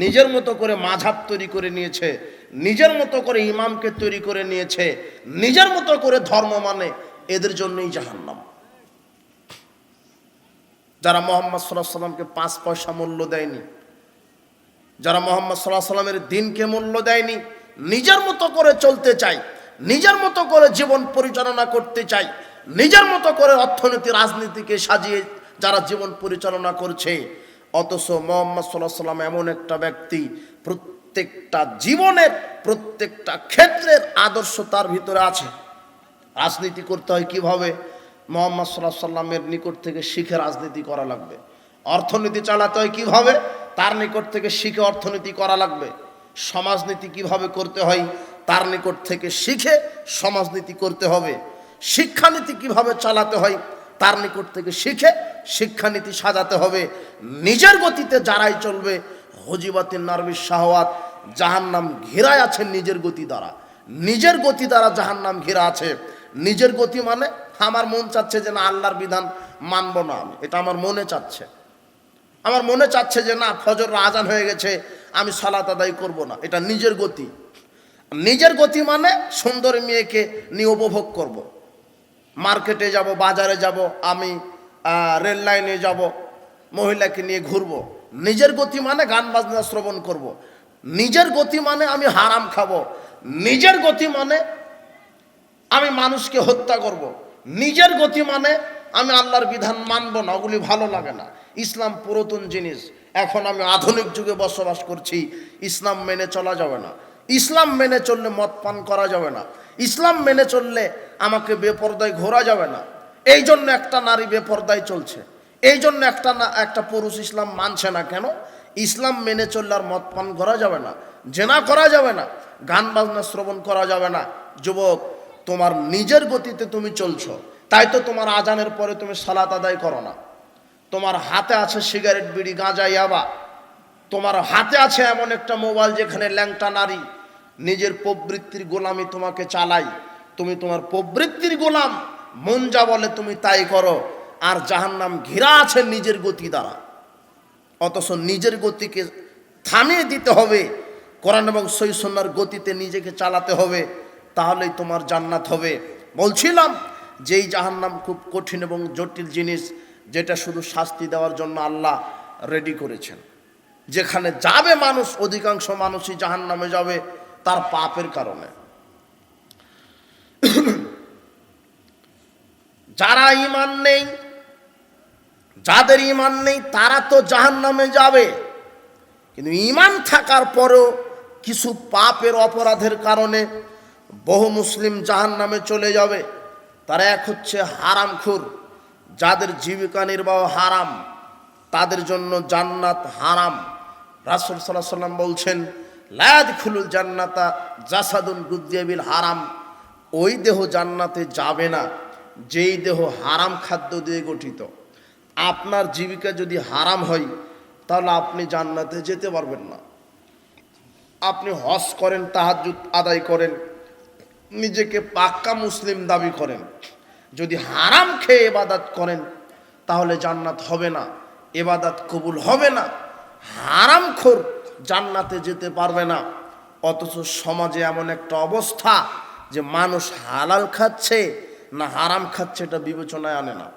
নিজের মতো করে মাঝাব তৈরি করে নিয়েছে, নিজের মতো করে ইমামকে তৈরি করে নিয়েছে, নিজের মতো করে ধর্ম মানে এদের জন্যই জাহান্নাম। যারা মোহাম্মদ সাল্লাহ সাল্লামকে পাঁচ পয়সা মূল্য দেয়নি, যারা মোহাম্মদ সাল্লাহ সাল্লামের দিনকে মূল্য দেয়নি, নিজের মতো করে চলতে চায় নিজের মতো করে জীবন পরিচালনা করতে চায় নিজের মতো করে অর্থনীতি, রাজনীতিকে সাজিয়ে যারা জীবন পরিচালনা করছে অথচ মোহাম্মদ সাল্লাহ সাল্লাম এমন একটা ব্যক্তি, প্রত্যেকটা জীবনের, প্রত্যেকটা ক্ষেত্রের আদর্শ তার ভিতরে আছে। রাজনীতি করতে হয় কীভাবে? মোহাম্মদ সাল্লাহ সাল্লামের নিকট থেকে শিখে রাজনীতি করা লাগবে। অর্থনীতি চালাতে হয় কীভাবে? তার নিকট থেকে শিখে অর্থনীতি করা লাগবে। সমাজনীতি কীভাবে করতে হয়? তার নিকট থেকে শিখে সমাজনীতি করতে হবে। শিক্ষানীতি কীভাবে চালাতে হয়? তার নিকট থেকে শিখে শিক্ষানীতি সাজাতে হবে। নিজের গতিতে যারাই চলবে, হজিবাতিন নারবি শাহওয়াত জাহান নাম ঘেরায় আছে নিজের গতি দ্বারা। নিজের গতি দ্বারা জাহান নাম ঘেরা আছে। নিজের গতি মানে আমার মন চাচ্ছে যে না, আল্লাহর বিধান মানব না আমি। এটা আমার মনে চাচ্ছে। আমার মনে চাচ্ছে যে না, ফজর আজান হয়ে গেছে, আমি সালাত আদায় করব না। এটা নিজের গতি। নিজের গতি মানে সুন্দর মেয়েকে নিয়ে উপভোগ করব। মার্কেটে যাব, বাজারে যাব, আমি রেল লাইনে যাব, মহিলাকে নিয়ে ঘুরবো। নিজের গতি মানে গান বাজনা শ্রবণ করব। নিজের গতি মানে আমি হারাম খাব। নিজের গতি মানে আমি মানুষকে হত্যা করব। নিজের গতি মানে আমি আল্লাহর বিধান মানব না, ওগুলি ভালো লাগে না। ইসলাম পুরাতন জিনিস। এখন আমি আধুনিক যুগে বসবাস করছি। ইসলাম মেনে চলা যাবে না। ইসলাম মেনে চললে মদ পান করা যাবে না। ইসলাম মেনে চললে আমাকে বেপরদায় ঘোরা যাবে না। এই জন্য একটা নারী বেপরদায় চলছে। এই জন্য একটা না, একটা পুরুষ ইসলাম মানছে না কেন? ইসলাম মেনে চললে আর মদ পান করা যাবে না। জেনা করা যাবে না। গান বাজনা শ্রবণ করা যাবে না। যুবক, তোমার নিজের গতিতে তুমি চলছো। তাই তো তোমার আজানের পরে তুমি সালাত আদায় করো না। তোমার হাতে আছে সিগারেট, বিড়ি, গাঁজা, ইয়াবা। তোমার হাতে আছে এমন একটা মোবাইল যেখানে ল্যাংটা নারী নিজের প্রবৃত্তির গোলামি তোমাকে চালাই। তুমি তোমার প্রবৃত্তির গোলাম, মন যা বলে তুমি তাই করো। আর জাহান্নাম ঘেরা আছে নিজের গতি দ্বারা। অথচ নিজের গতিকে থামিয়ে দিতে হবে। কোরআন এবং সৈসন্নার গতিতে নিজেকে চালাতে হবে। তাহলেই তোমার জান্নাত হবে। বলছিলাম যেই জাহান্নাম খুব কঠিন এবং জটিল জিনিস, যেটা শুধু শাস্তি দেওয়ার জন্য আল্লাহ রেডি করেছেন। যেখানে যাবে মানুষ, অধিকাংশ মানুষই জাহান্নামে যাবে। তার পাপের কারণে। যারা ইমান নেই, যাদের ইমান নেই, তারা তো জাহান নামে যাবে। কিন্তু ইমান থাকার পরেও কিছু পাপের অপরাধের কারণে বহু মুসলিম জাহান নামে চলে যাবে। তারা এক হচ্ছে হারামখুর যাদের জীবিকা নির্বাহ হারাম, তাদের জন্য জান্নাত হারাম। রাসুল সাল্লাহ সাল্লাম বলছেন লায়াদ খুলুল জান্নাতা জাসাদুন গুদ্দিয়াবিল হারাম। ওই দেহ জান্নাতে যাবে না, যেই দেহ হারাম খাদ্য দিয়ে গঠিত। আপনার জীবিকা যদি হারাম হয়, তাহলে আপনি জান্নাতে যেতে পারবেন না। আপনি হজ করেন তাহাজুদ আদায় করেন, নিজেকে পাক্কা মুসলিম দাবি করেন। যদি হারাম খেয়ে এবাদাত করেন, তাহলে জান্নাত হবে না এবাদাত কবুল হবে না। হারাম খোর জান্নাতে যেতে পারবে না। অথচ সমাজে এমন একটা অবস্থা যে মানুষ হালাল খাচ্ছে না হারাম খাচ্ছে এটা বিবেচনায় আনে না।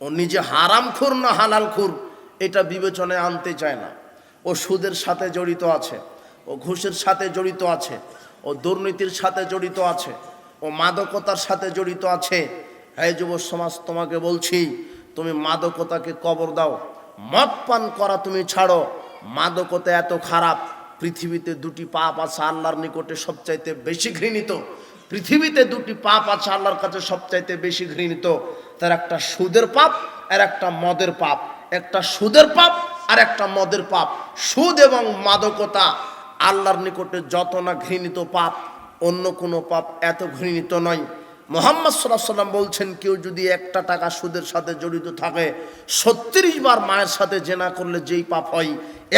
ও নিজে হারাম খুর না হালাল খুর এটা বিবেচনায় আনতে চায় না। ও সুদের সাথে জড়িত আছে, ও ঘুষের সাথে জড়িত আছে, ও দুর্নীতির সাথে জড়িত আছে, ও মাদকতার সাথে জড়িত আছে। হ্যাঁ যুব সমাজ, তোমাকে বলছি, তুমি মাদকতাকে কবর দাও, মদ পান করা তুমি ছাড়ো মাদকতা এত খারাপ, পৃথিবীতে দুটি পাপ আছে আল্লাহর নিকটে সবচাইতে বেশি ঘৃণিত। পৃথিবীতে দুটি পাপ আছে আল্লাহর কাছে সবচাইতে বেশি ঘৃণিত। তার একটা সুদের পাপ, আর একটা মদের পাপ। একটা সুদের পাপ, আর একটা মদের পাপ। সুদ এবং মাদকতা আল্লাহর নিকটে যত না ঘৃণিত পাপ, অন্য কোনো পাপ এত ঘৃণিত নয়। মোহাম্মদ সাল্লাম বলছেন, কেউ যদি একটা টাকা সুদের সাথে জড়িত থাকে, ছত্রিশ বার মায়ের সাথে জেনা করলে যেই পাপ হয়,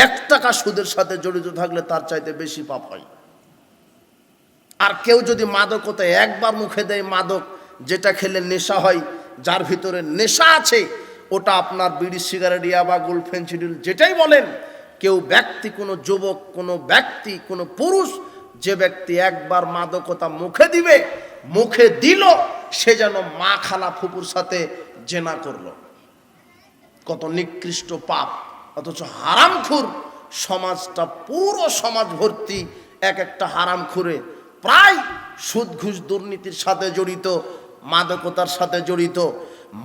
এক টাকা সুদের সাথে জড়িত থাকলে তার চাইতে বেশি পাপ হয়। আর কেউ যদি মাদকতা একবার মুখে দেয় মাদক, যেটা খেলে নেশা হয়, যার ভিতরে নেশা আছে, ওটা আপনার বিড়ি, সিগারেট, ইয়াবা, গুল, ফেন্সিডিল, যেটাই বলেন, কেউ ব্যক্তি, কোনো যুবক, কোনো ব্যক্তি, কোনো পুরুষ, যে ব্যক্তি একবার মাদকতা মুখে দিবে মুখে দিল, সে যেন মা খালা ফুপুর সাথে জেনা করল। কত নিকৃষ্ট পাপ, অথচ হারামখুর সমাজটা, পুরো সমাজ ভর্তি এক একটা হারামখুরে। প্রায় সুদ ঘুষ দুর্নীতির সাথে জড়িত, মাদকতার সাথে জড়িত,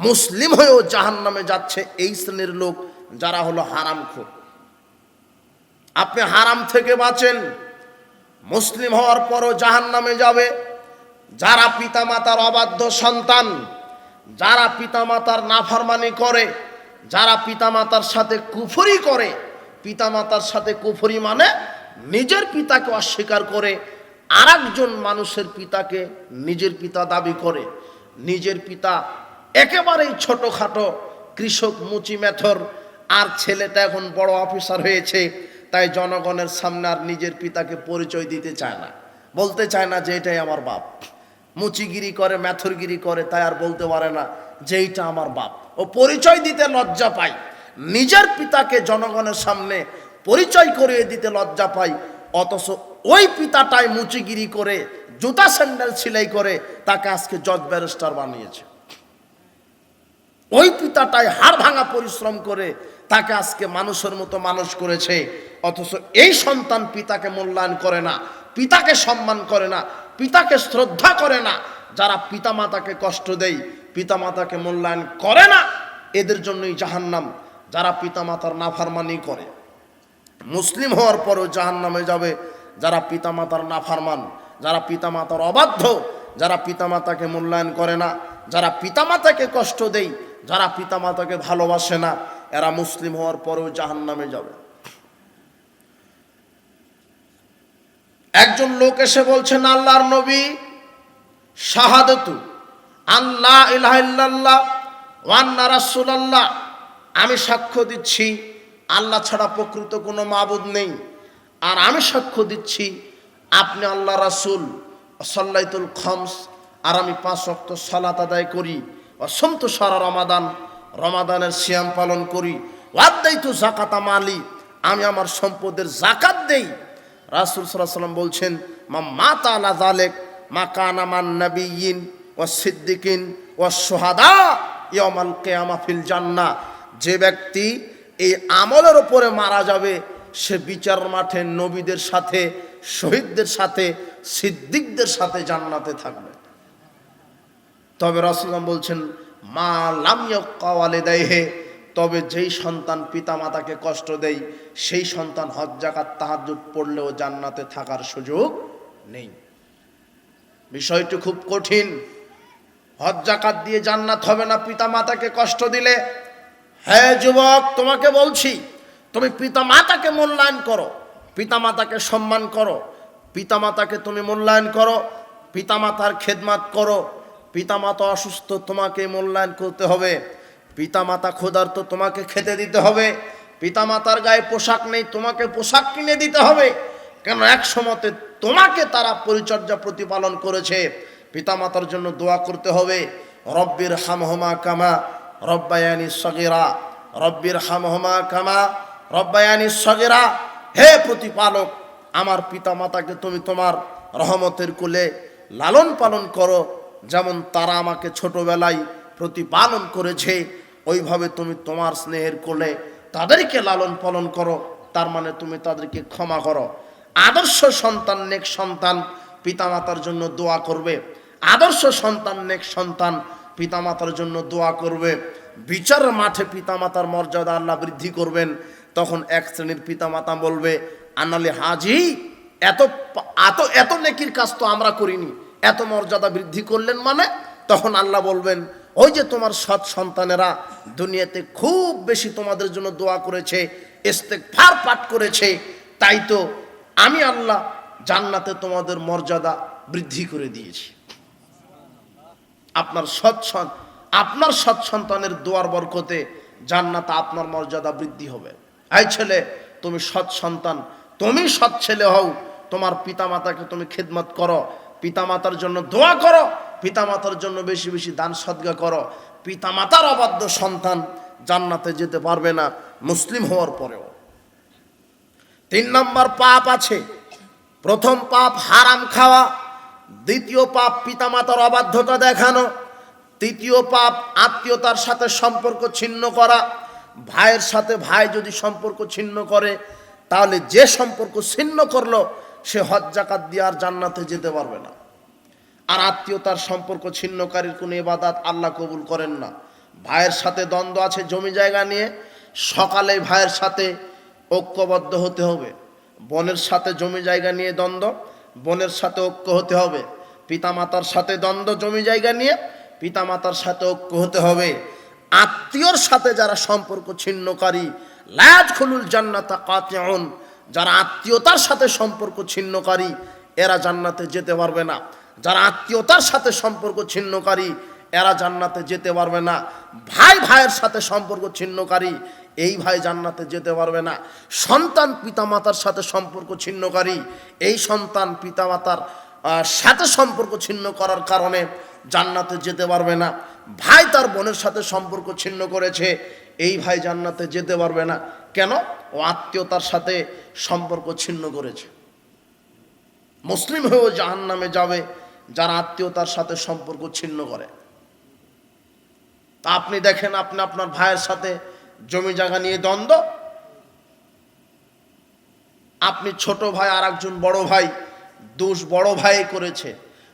মুসলিম হয়েও জাহান নামে যাচ্ছে এই শ্রেণির লোক যারা হলো হারামখুর। আপনি হারাম থেকে বাঁচেন, মুসলিম হওয়ার পরও জাহান নামে যাবে যারা পিতামাতার অবাধ্য সন্তান, যারা পিতামাতার নাফরমানি করে, যারা পিতামাতার সাথে কুফরি করে, পিতামাতার সাথে কুফরি মানে নিজের পিতাকে অস্বীকার করে আর মানুষের পিতাকে নিজের পিতা দাবি করে। নিজের পিতা একেবারেই ছোটোখাটো কৃষক মুচি মেথর, আর ছেলেটা এখন বড় অফিসার হয়েছে, তাই জনগণের সামনে আর নিজের পিতাকে পরিচয় দিতে চায় না। বলতে চায় না যে এটাই আমার বাপ। মুচিগিরি করে, ম্যাথরগিরি করে, তাই আর বলতে পারে না যে এইটা আমার বাপ। ও পরিচয় দিতে লজ্জা পায়। নিজের পিতাকে জনগণের সামনে পরিচয় করিয়ে দিতে লজ্জা পাই অথচ ওই পিতাটাই মুচিগিরি করে, জুতা স্যান্ডেল সিলাই করে, তাকে আজকে জজ ব্যারিস্টার বানিয়েছে। ওই পিতাটাই হাড় ভাঙা পরিশ্রম করে তাকে আজকে মানুষের মতো মানুষ করেছে। অথচ এই সন্তান পিতাকে মূল্যায়ন করে না, পিতাকে সম্মান করে না পিতাকে শ্রদ্ধা করে না, যারা পিতামাতাকে কষ্ট দেয়, পিতামাতাকে মূল্যায়ন করে না, এদের জন্যই জাহান্নাম, যারা পিতামাতার নাফারমানি করে। মুসলিম হওয়ার পরও জাহান্নামে যাবে যারা পিতামাতার নাফারমান, যারা পিতামাতার অবাধ্য, যারা পিতামাতাকে মূল্যায়ন করে না, যারা পিতামাতাকে কষ্ট দেয়, যারা পিতামাতাকে ভালোবাসে না, এরা মুসলিম হওয়ার পরেও জাহান্নামে যাবে। একজন লোক এসে বলছেন, আল্লাহর নবী, শাহাদতু আল্লাহ ইলাহ ওয়ান্না রাসূলুল্লাহ। আমি সাক্ষ্য দিচ্ছি, আল্লাহ ছাড়া প্রকৃত কোনো মাবুদ নেই। আর আমি সাক্ষ্য দিচ্ছি, আপনি আল্লাহ রাসূল, সাল্লাইতুল খমস। আর আমি পাঁচ অক্ত সালাত আদায় করি অসন্ত সারা রমাদান, রমাদানের সিয়াম পালন করি। ওয়াদ্দাইতু জাকাতা মালি, আমি আমার সম্পদের জাকাত দেই। রাসুল সাল্লাহ সাল্লাম বলছেন, মা মাতা আলা জালেক মা কানা মান নবীন ও সিদ্দিকিন ও সোহাদা ইয়মাল কেয়ামা ফিল জান্না যে ব্যক্তি এই আমলের ওপরে মারা যাবে, সে বিচার মাঠে নবীদের সাথে, শহীদদের সাথে, সিদ্দিকদের সাথে জান্নাতে থাকবে। তবে রসুলাম বলছেন, মা লামিয়া কাওয়ালে দেয় তবে যেই সন্তান পিতামাতাকে কষ্ট দেয়, সেই সন্তান হজ, জাকাত তাহাজুদ পড়লেও জান্নাতে থাকার সুযোগ নেই। বিষয়টি খুব কঠিন। হজ, জাকাত দিয়ে জান্নাত হবে না, পিতামাতাকে কষ্ট দিলে। হ্যাঁ যুবক, তোমাকে বলছি, তুমি পিতামাতাকে মূল্যায়ন করো, পিতামাতাকে সম্মান করো, পিতামাতাকে তুমি মূল্যায়ন করো, পিতামাতার খেদমাত করো, পিতামাতা অসুস্থ, তোমাকে মূল্যায়ন করতে হবে। পিতামাতা ক্ষুধার্ত তোমাকে খেতে দিতে হবে। পিতামাতার গায়ে পোশাক নেই, তোমাকে পোশাক কিনে দিতে হবে। কেন এক সময়তে তোমাকে তারা পরিচর্যা প্রতিপালন করেছে। পিতামাতার জন্য দোয়া করতে হবে। রব্বির হামহমা কামা রব্বায়ানি সগেরা। রব্বির হামহমা কামা রব্বায়ানি সগেরা। হে প্রতিপালক, আমার পিতামাতাকে তুমি তোমার রহমতের কোলে লালন পালন করো। যেমন তারা আমাকে ছোটবেলায় প্রতিপালন করেছে ওইভাবে তুমি তোমার স্নেহের কোলে তাদেরকে লালন পালন করো, তার মানে তুমি তাদেরকে ক্ষমা করো। আদর্শ সন্তান নেক সন্তান পিতামাতার জন্য দোয়া করবে। আদর্শ সন্তান নেক সন্তান পিতামাতার জন্য দোয়া করবে। বিচারের মাঠে পিতামাতার মর্যাদা আল্লাহ বৃদ্ধি করবেন। তখন এক শ্রেণির পিতামাতা বলবে আনালে হাজি, এত এত এত নেকির কাজ তো আমরা করিনি। এত মর্যাদা বৃদ্ধি করলেন মানে? তখন আল্লাহ বলবেন ওই যে তোমার সৎ সন্তানেরা দুনিয়াতে খুব বেশি তোমাদের জন্য দোয়া করেছে ফার পাঠ করেছে, তাই তো আমি আল্লাহ জান্নাতে তোমাদের মর্যাদা বৃদ্ধি করে দিয়েছি। আপনার সৎ আপনার সৎ সন্তানের দোয়ার বরকতে জান্নাতে আপনার মর্যাদা বৃদ্ধি হবে। এই ছেলে, তুমি সৎ সন্তান, তুমি সৎ ছেলে হও, তোমার পিতামাতাকে তুমি খেদমত করো, পিতামাতার জন্য দোয়া করো পিতামাতার জন্য বেশি বেশি দান সদ্গা করো। পিতামাতার অবাধ্য সন্তান জান্নাতে যেতে পারবে না, মুসলিম হওয়ার পরেও। তিন নম্বর পাপ আছে। প্রথম পাপ হারাম খাওয়া, দ্বিতীয় পাপ পিতামাতার অবাধ্যতা দেখানো, তৃতীয় পাপ আত্মীয়তার সাথে সম্পর্ক ছিন্ন করা। ভাইয়ের সাথে ভাই যদি সম্পর্ক ছিন্ন করে, তাহলে যে সম্পর্ক ছিন্ন করল, সে হজ জাকাত দিয়ে আর জান্নাতে যেতে পারবে না। আর আত্মীয়তার সম্পর্ক ছিন্নকারীর কোনো এবাদাত আল্লাহ কবুল করেন না। ভাইয়ের সাথে দ্বন্দ্ব আছে জমি জায়গা নিয়ে, সকালে ভাইয়ের সাথে ঐক্যবদ্ধ হতে হবে। বোনের সাথে জমি জায়গা নিয়ে দ্বন্দ্ব, বোনের সাথে ঐক্য হতে হবে। পিতামাতার সাথে দ্বন্দ্ব, জমি জায়গা নিয়ে পিতামাতার সাথে ঐক্য হতে হবে। আত্মীয়র সাথে যারা সম্পর্ক ছিন্নকারী, লাজ খুলুল জান্নাতা কাতিউন। যারা আত্মীয়তার সাথে সম্পর্ক ছিন্নকারী, এরা জান্নাতে যেতে পারবে না। যারা আত্মীয়তার সাথে সম্পর্ক ছিন্নকারী, এরা জান্নাতে যেতে পারবে না। ভাই ভাইয়ের সাথে সম্পর্ক ছিন্নকারী, এই ভাই জান্নাতে যেতে পারবে না। সন্তান পিতামাতার সাথে সম্পর্ক ছিন্নকারী, এই সন্তান পিতামাতার সাথে সম্পর্ক ছিন্ন করার কারণে জান্নাতে যেতে পারবে না। ভাই তার বোনের সাথে সম্পর্ক ছিন্ন করেছে, এই ভাই জান্নাতে যেতে পারবে না। কেন? ও আত্মীয়তার সাথে সম্পর্ক ছিন্ন করেছে। মুসলিম হয়েও জাহান নামে যাবে। যারা আত্মীয়তার সাথে সম্পর্ক ছিন্ন করে। তা আপনি দেখেন, আপনি আপনার ভাইয়ের সাথে জমি জায়গা নিয়ে দ্বন্দ্ব। আপনি ছোট ভাই আর একজন বড় ভাই, দোষ বড় ভাই করেছে।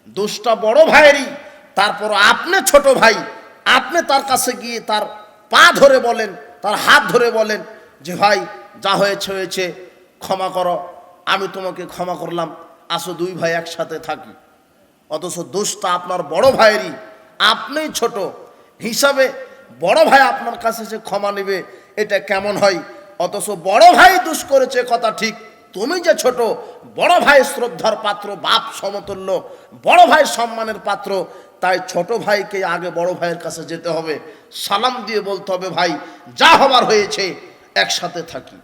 দোষটা বড় ভাইয়েরই তারপর আপনি ছোট ভাই, আপনি তার কাছে গিয়ে তার পা ধরে বলেন, তার হাত ধরে বলেন যে, ভাই, যা হয়েছে হয়েছে, ক্ষমা করো, আমি তোমাকে ক্ষমা করলাম, আসো দুই ভাই একসাথে থাকি। অথচ দোষটা আপনার বড় ভাইয়েরই। আপনি ছোট। হিসাবে বড় ভাই আপনার কাছে যে ক্ষমা নেবে, এটা কেমন হয়? অথচ বড় ভাই দোষ করেছে, কথা ঠিক। তুমি যে ছোট, বড় ভাই শ্রদ্ধার পাত্র, বাপ সমতুল্য, বড় ভাই সম্মানের পাত্র, তাই ছোট ভাইকে আগে বড় ভাইয়ের কাছে যেতে হবে। সালাম দিয়ে বলতে হবে, ভাই, যা হবার হয়েছে, একসাথে থাকি।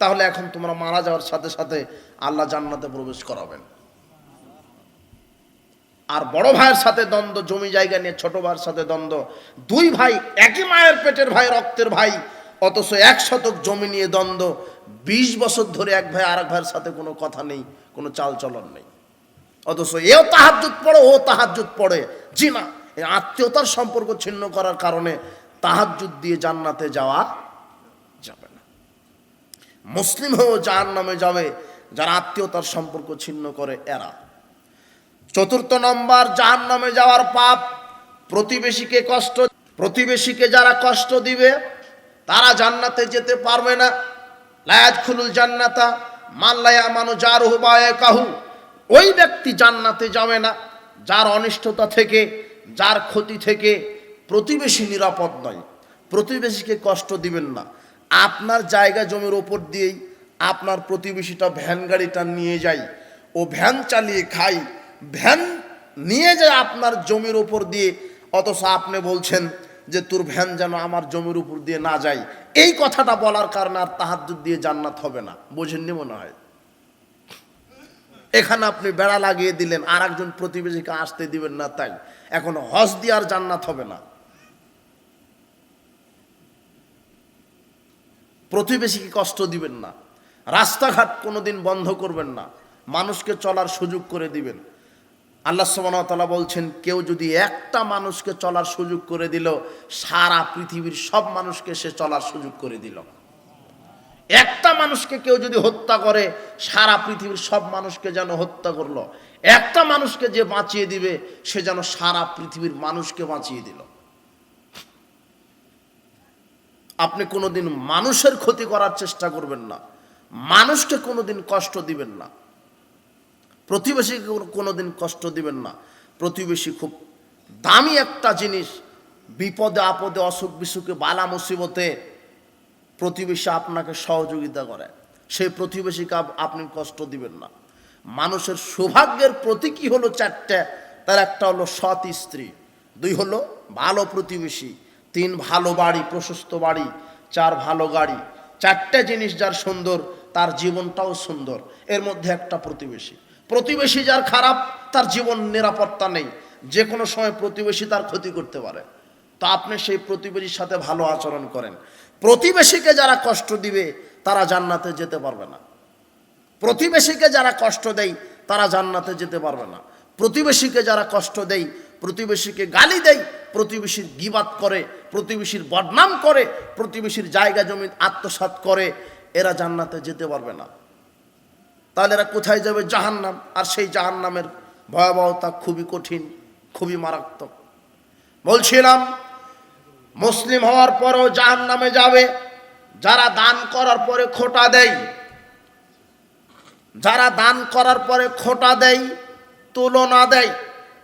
তাহলে এখন তোমরা মারা যাওয়ার সাথে সাথে আল্লাহ জান্নাতে প্রবেশ করাবেন। আর বড় ভাইয়ের সাথে দ্বন্দ্ব, জমি জায়গা নিয়ে ছোট ভাইয়ের সাথে দ্বন্দ্ব। দুই ভাই, একই মায়ের পেটের ভাই, রক্তের ভাই, অথচ এক শতক জমি নিয়ে দ্বন্দ্ব। বিশ বছর ধরে এক ভাই আর এক ভাইয়ের সাথে কোনো কথা নেই, কোনো চাল চলন নেই। অথচ এও তাহাজুত পড়ে, ও তাহাজুত পড়ে। জি না আত্মীয়তার সম্পর্ক ছিন্ন করার কারণে তাহাজুদ দিয়ে জান্নাতে যাওয়া যাবে না। মুসলিম হয়েও জাহান নামে যাবে, যারা আত্মীয়তার সম্পর্ক ছিন্ন করে, এরা। চতুর্থ নম্বর জাহান নামে যাওয়ার পাপ, প্রতিবেশীকে কষ্ট, প্রতিবেশীকে যারা কষ্ট দিবে, তারা জান্নাতে যেতে পারবে না। লায়াত খুলুল জান্নাতা মাল্লায়া মানু যার হুবায় কাহু ওই ব্যক্তি জান্নাতে যাবে না, যার অনিষ্টতা থেকে, যার ক্ষতি থেকে প্রতিবেশী নিরাপদ নয়। প্রতিবেশীকে কষ্ট দিবেন না। আপনার জায়গা জমির ওপর দিয়েই আপনার প্রতিবেশীটা ভ্যান গাড়িটা নিয়ে যায়। ও ভ্যান চালিয়ে খায়। ভ্যান নিয়ে যায় আপনার জমির উপর দিয়ে, অথচ আপনি বলছেন যে তোর ভ্যান যেন আমার জমির উপর দিয়ে না যায়। এই কথাটা বলার কারণে আর তাহাজ্জুদ দিয়ে জান্নাত হবে না। বোঝেননি মনে হয়? এখানে আপনি বেড়া লাগিয়ে দিলেন আর একজন প্রতিবেশীকে আসতে দিবেন না তাই। এখন হজ দিয়ে আর জান্নাত হবে না। প্রতিবেশীকে কষ্ট দিবেন না। রাস্তাঘাট কোনোদিন বন্ধ করবেন না। মানুষকে চলার সুযোগ করে দিবেন। আল্লাহ সুবহানাহু বলছেন, কেউ যদি একটা মানুষকে চলার সুযোগ করে দিল, সারা পৃথিবীর সব মানুষকে সে চলার সুযোগ করে দিল। একটা মানুষকে কেউ যদি হত্যা করে, সারা পৃথিবীর সব মানুষকে যেন হত্যা করল। একটা মানুষকে যে বাঁচিয়ে দিবে, সে যেন সারা পৃথিবীর মানুষকে বাঁচিয়ে দিল। আপনি কোনোদিন মানুষের ক্ষতি করার চেষ্টা করবেন না। মানুষকে কোনোদিন কষ্ট দিবেন না। প্রতিবেশীকে কোনো- কোনোদিন কষ্ট দিবেন না। প্রতিবেশী খুব দামি একটা জিনিস। বিপদে আপদে, অসুখ বিসুখে, বালা মুসিবতে প্রতিবেশী আপনাকে সহযোগিতা করে। সেই প্রতিবেশীকে আপ- আপনি কষ্ট দিবেন না। মানুষের সৌভাগ্যের প্রতীকী হলো চারটে। তার একটা হলো সৎ স্ত্রী, দুই হলো ভালো প্রতিবেশী, তিন ভালো বাড়ি, প্রশস্ত বাড়ি, চার ভালো গাড়ি। চারটে জিনিস যার সুন্দর, তার জীবনটাও সুন্দর। এর মধ্যে একটা প্রতিবেশী। প্রতিবেশী যার খারাপ, তার জীবন নিরাপত্তা নেই। যে কোনো সময় প্রতিবেশী তার ক্ষতি করতে পারে। তো আপনি সেই প্রতিবেশীর সাথে ভালো আচরণ করেন। প্রতিবেশীকে যারা কষ্ট দিবে, তারা জান্নাতে যেতে পারবে না। প্রতিবেশীকে যারা কষ্ট দেয়, তারা জান্নাতে যেতে পারবে না। প্রতিবেশীকে যারা কষ্ট দেয়, প্রতিবেশীকে গালি দেয়, প্রতিবেশীর গিবাত করে, প্রতিবেশীর বদনাম করে, প্রতিবেশীর জায়গা জমি আত্মসাৎ করে, এরা জান্নাতে যেতে পারবে না। তাহলে এরা কোথায় যাবে? জাহান্নাম। আর সেই জাহান্নামের ভয়াবহতা খুবই কঠিন, খুবই মারাত্মক। বলছিলাম, মুসলিম হওয়ার পরেও জাহান্নামে যাবে, যারা দান করার পরে খোটা দেয়। যারা দান করার পরে খোটা দেয়, তুলনা দেয়।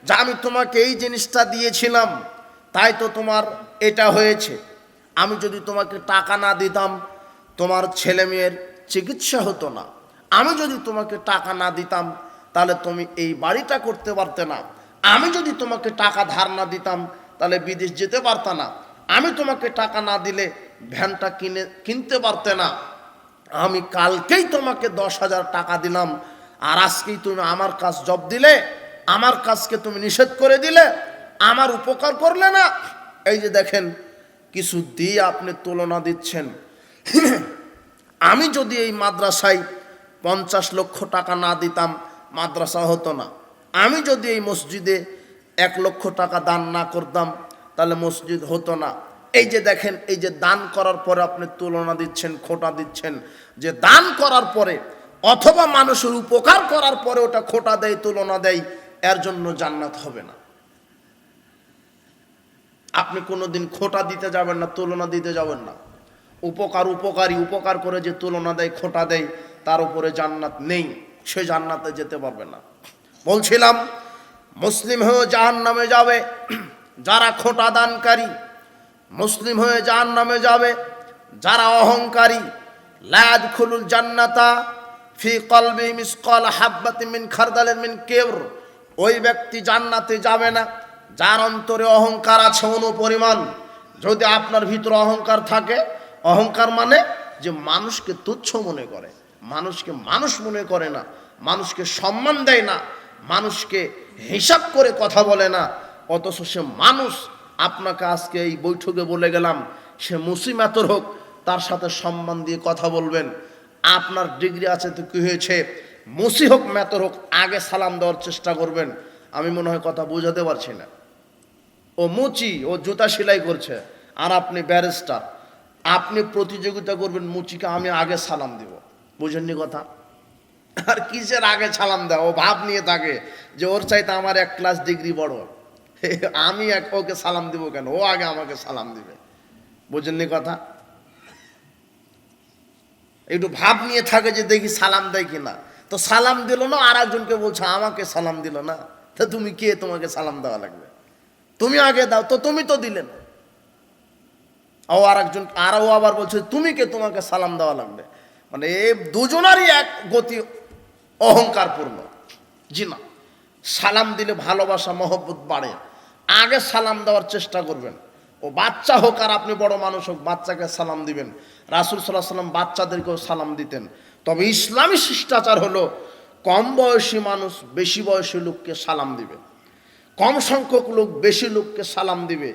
যে আমি তোমাকে এই জিনিসটা দিয়েছিলাম, তাই তো তোমার এটা হয়েছে। আমি যদি তোমাকে টাকা না দিতাম, তোমার ছেলে মেয়ের চিকিৎসা হতো না। আমি যদি তোমাকে টাকা না দিতাম, তাহলে তুমি এই বাড়িটা করতে পারতে না। আমি যদি তোমাকে টাকা ধার না দিতাম, তাহলে বিদেশ যেতে পারতে না। আমি তোমাকে টাকা না দিলে ভ্যানটা কিনে, কিনতে পারতে না। আমি কালকেই তোমাকে দশ হাজার টাকা দিলাম, আর আজকেই তুমি আমার কাজ জব দিলে, আমার কাজকে তুমি নিষেধ করে দিলে, আমার উপকার করলে না। এই যে দেখেন, কিছু দিয়ে আপনি তুলনা দিচ্ছেন। আমি যদি এই মাদ্রাসায় পঞ্চাশ লক্ষ টাকা না দিতাম, মাদ্রাসা হতো না। আমি যদি এই মসজিদে এক লক্ষ টাকা দান না করতাম, তাহলে মসজিদ হতো না। এই যে দেখেন, এই যে দান করার পরে আপনি তুলনা দিচ্ছেন, খোটা দিচ্ছেন, যে দান করার পরে অথবা মানুষের উপকার করার পরে ওটা খোটা দেয়, তুলনা দেয়, এর জন্য জান্নাত হবে না। আপনি কোনোদিন খোটা দিতে যাবেন না, তুলনা দিতে যাবেন না। উপকার উপকারী, উপকার করে যে তুলনা দেয়, খোটা দেয় তার উপরে জান্নাত নেই, সে জান্নাতে যেতে পারবে না। বলছিলাম, মুসলিম হয়ে জাহান নামে যাবে, যারা খোটা দানকারী, মুসলিম হয়ে জাহান নামে যাবে, যারা অহংকারী লাদ খুলুল জান্নাতা ফি কলবি মিসকল হাব্বাতি মিন খারদালের মিন কেবর ওই ব্যক্তি জান্নাতে যাবে না, যার অন্তরে অহংকার আছে অনুপরিমাণ যদি আপনার ভিতরে অহংকার থাকে, অহংকার মানে যে মানুষকে তুচ্ছ মনে করে। মানুষকে মানুষ মনে করে না, মানুষকে সম্মান দেয় না, মানুষকে হিসাব করে কথা বলে না, অথচ সে মানুষ। আপনাকে আজকে এই বৈঠকে বলে গেলাম, সে মুসিমাতর হোক, তার সাথে সম্মান দিয়ে কথা বলবেন। আপনার ডিগ্রি আছে তো কি হয়েছে? মুসি হোক, মেতর হোক, আগে সালাম দেওয়ার চেষ্টা করবেন। আমি মনে হয় কথা বোঝাতে পারছি না। ও মুচি, ও জুতা সেলাই করছে, আর আপনি ব্যারিস্টার। আপনি প্রতিযোগিতা করবেন মুচিকে, আমি আগে সালাম দিব। বুঝেননি কথা? আর কিসের আগে সালাম দেয়? ও ভাব নিয়ে থাকে যে ওর চাইতে আমার এক ক্লাস ডিগ্রি বড়। আমি এক ওকে সালাম দিব কেন? ও আগে আমাকে সালাম দিবে। বুঝেননি কথা? একটু ভাব নিয়ে থাকে যে দেখি সালাম দেয় কিনা। তো সালাম দিল না আর একজনকে বলছে, আমাকে সালাম দিল না। তা তুমি কে? তোমাকে সালাম দেওয়া লাগবে। তুমি আগে দাও, তো তুমি তো দিলে না। ও আর একজন আর ও আবার বলছে, তুমি কে? তোমাকে সালাম দেওয়া লাগবে। মানে দুজনারই এক গতি অহংকারপূর্ণ। জি না। সালাম দিলে ভালোবাসা, মহব্বত বাড়ে। আগে সালাম দেওয়ার চেষ্টা করবেন। ও বাচ্চা হোক আর আপনি বড় মানুষ হোক, বাচ্চাকে সালাম দিবেন। রাসুল সাল্লাহ সাল্লাম বাচ্চাদেরকেও সালাম দিতেন। তবে ইসলামী শিষ্টাচার হলো, কম বয়সী মানুষ বেশি বয়সী লোককে সালাম দিবে। কম সংখ্যক লোক বেশি লোককে সালাম দিবে।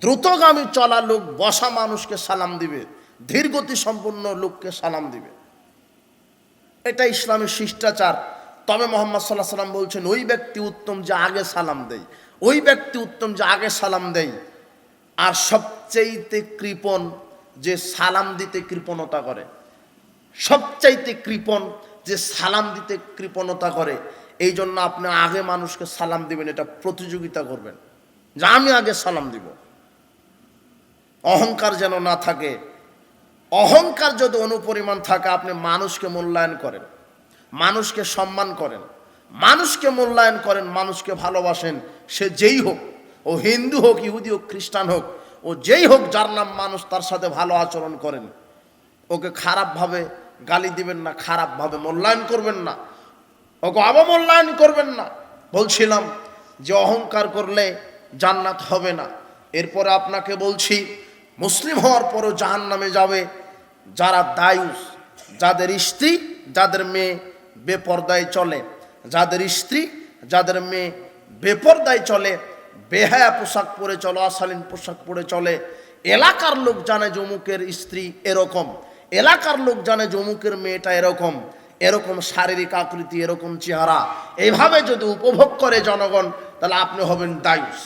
দ্রুতগামী চলা লোক, বসা মানুষকে সালাম দিবে। ধীরগতি সম্পন্ন লোককে সালাম দিবে। এটা ইসলামের শিষ্টাচার। তবে মোহাম্মদ সাল্লাহ সাল্লাম বলছেন, ওই ব্যক্তি উত্তম যে আগে সালাম দেয়, ওই ব্যক্তি উত্তম যে আগে সালাম দেয়। আর সবচাইতে কৃপণ যে সালাম দিতে কৃপণতা করে, সবচাইতে কৃপণ যে সালাম দিতে কৃপণতা করে, এই জন্য আপনি আগে মানুষকে সালাম দিবেন, এটা প্রতিযোগিতা করবেন। যে আমি আগে সালাম দিব। অহংকার যেন না থাকে অহংকার যদি অনুপরিমাণ থাকে, আপনি মানুষকে মূল্যায়ন করেন, মানুষকে সম্মান করেন, মানুষকে মূল্যায়ন করেন, মানুষকে ভালোবাসেন, সে যেই হোক, ও হিন্দু হোক, ইহুদি হোক, খ্রিস্টান হোক, ও যেই হোক, যার নাম মানুষ তার সাথে ভালো আচরণ করেন, ওকে খারাপভাবে গালি দিবেন না, খারাপভাবে মূল্যায়ন করবেন না, ওকে অবমূল্যায়ন করবেন না। বলছিলাম যে অহংকার করলে জান্নাত হবে না। এরপরে আপনাকে বলছি, মুসলিম হওয়ার পরও জাহান নামে যাবে যারা দায়ুস, যাদের স্ত্রী, যাদের মেয়ে বেপর্দায় চলে, যাদের স্ত্রী, যাদের মেয়ে বেপর্দায় চলে, বেহায়া পোশাক পরে চলে, অশালীন পোশাক পরে চলে, এলাকার লোক জানে যমুকের স্ত্রী এরকম, এলাকার লোক জানে যমুকের মেয়েটা এরকম এরকম শারীরিক আকৃতি, এরকম চেহারা। এইভাবে যদি উপভোগ করে জনগণ, তাহলে আপনি হবেন দায়ুস।